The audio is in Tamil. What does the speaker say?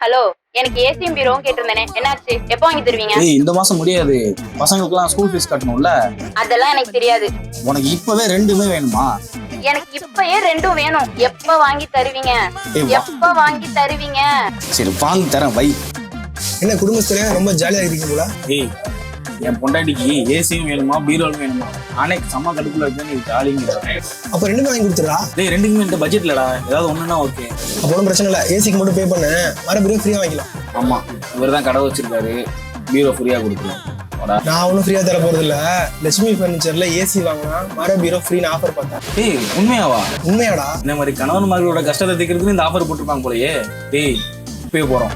ஹலோ எனக்கு ஏசியும் பீரோவும் கேட்டிருந்தேனே. என்னாச்சு? எப்போ வாங்கி தருவீங்க? ஏய் இந்த மாசம் முடியாது. பசங்களுக்குலாம் ஸ்கூல் ஃபீஸ் கட்டணும்ல? அதெல்லாம் எனக்கு தெரியாது. உனக்கு இப்பவே ரெண்டுமே வேணுமா? எனக்கு இப்பயே ரெண்டும் வேணும். எப்ப வாங்கி தருவீங்க? ஏய், வா. எப்ப வாங்கி தருவீங்க? சரி வாங்கி தரேன் வை. என்ன குடும்பத்துல ரொம்ப ஜாலியா இருக்கீங்க போல ஏய் என் பொண்டாட்டிக்கு ஏசியும் வேணுமா பீரோலும் வேணுமா? அன்னைக்கு செம்ம கடுப்புல இருக்கு நீ ஜாலிங்கிற அப்ப ரெண்டுமே வாங்கி கொடுத்துடா டேய் ரெண்டுக்குமே இந்த பட்ஜெட்லடா ஏதாவது ஒண்ணுனா ஓகே அப்போ ஒன்றும் பிரச்சனை இல்லை. ஏசிக்கு மட்டும் பே பண்ணு. வர பிறகு ஃப்ரீயா வாங்கிக்கலாம். ஆமா. இவர் தான் கடை வச்சிருக்காரு. பீரோ ஃப்ரீயா கொடுக்கலாம். நான் ஒன்றும் ஃப்ரீயா தர போறது இல்ல. லட்சுமி ஃபர்னிச்சர்ல ஏசி வாங்கினா மர பீரோ ஃப்ரீன்னு ஆஃபர் பார்த்தேன் டேய் உண்மையாவா? உண்மையாடா. இந்த மாதிரி கணவன் மகளோட கஷ்டத்தை தீர்க்கிறதுக்கு இந்த ஆஃபர் போட்டிருப்பாங்க போலயே. டேய் இப்பயே போறோம்.